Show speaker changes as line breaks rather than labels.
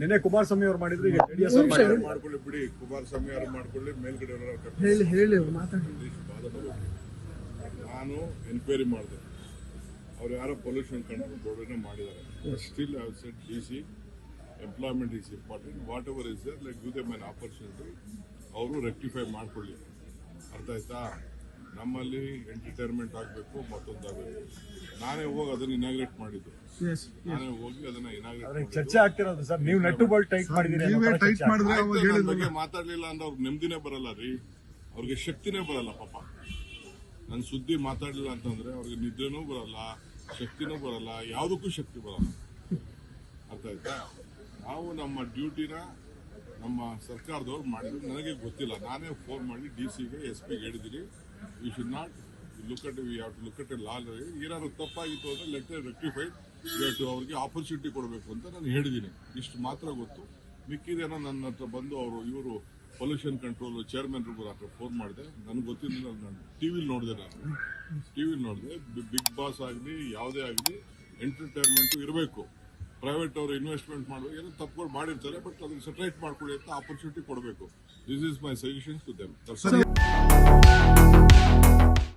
ನಿನ್ನೆ ಕುಮಾರಸ್ವಾಮಿ ಅವ್ರು ಮಾಡಿದ್ರು ಈಗ ಜೆಡಿಎಸ್
ಮಾಡ್ಕೊಳ್ಳಿ ಬಿಡಿ ಕುಮಾರಸ್ವಾಮಿ ಅವರು ಮಾಡ್ಕೊಳ್ಳಿ ಮೇಲ್ಗಡೆ
ಹೇಳಿ ಹೇಳಿ ಅವ್ರು ಮಾತಾಡಿ.
ನಾನು ಎನ್ಕ್ವೈರಿ ಮಾಡಿದೆ. ಅವ್ರು ಯಾರೋ ಪೊಲ್ಯೂಷನ್ ಕಂಟ್ರೋಲ್ ಬೋರ್ಡ್ ಮಾಡಿದ್ದಾರೆ. Still I said D C employment is important whatever is like give them mine opportunity ಅವರು ರೆಕ್ಟಿಫೈ ಮಾಡ್ಕೊಳ್ಳಿ. ಅರ್ಥ ಆಯ್ತಾ? ನಮ್ಮಲ್ಲಿ ಎಂಟರ್ಟೈನ್ಮೆಂಟ್ ಆಗಬೇಕು ಮತ್ತೊಂದಾಗಬೇಕು ನಾನೇ ಹೋಗಿ ಅದನ್ನ ಇನಾಗ್ರೇಟ್ ಮಾಡಿದ್ದು. ನಾನೇ ಹೋಗಿ ಅದನ್ನ ಇನಾಗ್ರೇಟ್
ಚರ್ಚೆ ಆಗ್ತಿರೋದು ಸರ್. ನೀವು ನೆಟ್ಟು ಬಾಲ್ ಟೈಟ್ ಮಾಡಿದೀರಿ
ಬಗ್ಗೆ ಮಾತಾಡ್ಲಿಲ್ಲ ಅಂದ್ರೆ ಅವ್ರಿಗೆ ನೆಮ್ಮದಿನೇ ಬರಲ್ಲ ರೀ. ಅವ್ರಿಗೆ ಶಕ್ತಿನೇ ಬರಲ್ಲ ಪಾಪ. ನನ್ನ ಸುದ್ದಿ ಮಾತಾಡ್ಲಿಲ್ಲ ಅಂತಂದ್ರೆ ಅವ್ರಿಗೆ ನಿದ್ರೆನೂ ಬರಲ್ಲ ಶಕ್ತಿನೂ ಬರಲ್ಲ ಯಾವುದಕ್ಕೂ ಶಕ್ತಿ ಬರಲ್ಲ. ಅರ್ಥ ಆಯ್ತಾ? ನಾವು ನಮ್ಮ ಡ್ಯೂಟಿನ ನಮ್ಮ ಸರ್ಕಾರದವ್ರು ಮಾಡಿದ್ರು ನನಗೆ ಗೊತ್ತಿಲ್ಲ. ನಾನೇ ಫೋನ್ ಮಾಡಿ ಡಿ ಸಿಗೆ ಎಸ್ ಪಿಗೆ ಹೇಳಿದ್ದೀನಿ. We should not look at we have to look at law ಏನಾದ್ರು ತಪ್ಪಾಗಿತ್ತು ಅಂದ್ರೆ ಲೆಟ್ ರೆಕ್ಟಿಫೈಡ್ ಟು ಅವ್ರಿಗೆ ಆಪರ್ಚುನಿಟಿ ಕೊಡಬೇಕು ಅಂತ ನಾನು ಹೇಳಿದ್ದೀನಿ. ಇಷ್ಟು ಮಾತ್ರ ಗೊತ್ತು. ಮಿಕ್ಕಿದೇನೋ ನನ್ನ ಹತ್ರ ಬಂದು ಅವರು, ಇವರು ಪೊಲ್ಯೂಷನ್ ಕಂಟ್ರೋಲ್ ಚೇರ್ಮನ್ ಹತ್ರ ಫೋನ್ ಮಾಡಿದೆ. ನನಗೆ ಗೊತ್ತಿಲ್ಲ, ನಾನು ಟಿವಿಲಿ ನೋಡಿದೆ ನಾನು. ಟಿವಿಲಿ ನೋಡಿದೆ. ಬಿಗ್ ಬಾಸ್ ಆಗಲಿ, ಯಾವುದೇ ಆಗಲಿ ಎಂಟರ್ಟೈನ್ಮೆಂಟು ಇರಬೇಕು. ಪ್ರೈವೇಟ್ ಅವರು ಇನ್ವೆಸ್ಟ್ಮೆಂಟ್ ಮಾಡಬೇಕು ಏನೋ ತಪ್ಪುಗಳು ಮಾಡಿರ್ತಾರೆ ಬಟ್ ಅದಕ್ಕೆ ಸೆಟಲೈಟ್ ಮಾಡ್ಕೊಳ್ಳಿ ಅಂತ ಆಪರ್ಚುನಿಟಿ ಕೊಡಬೇಕು. This is my suggestions to them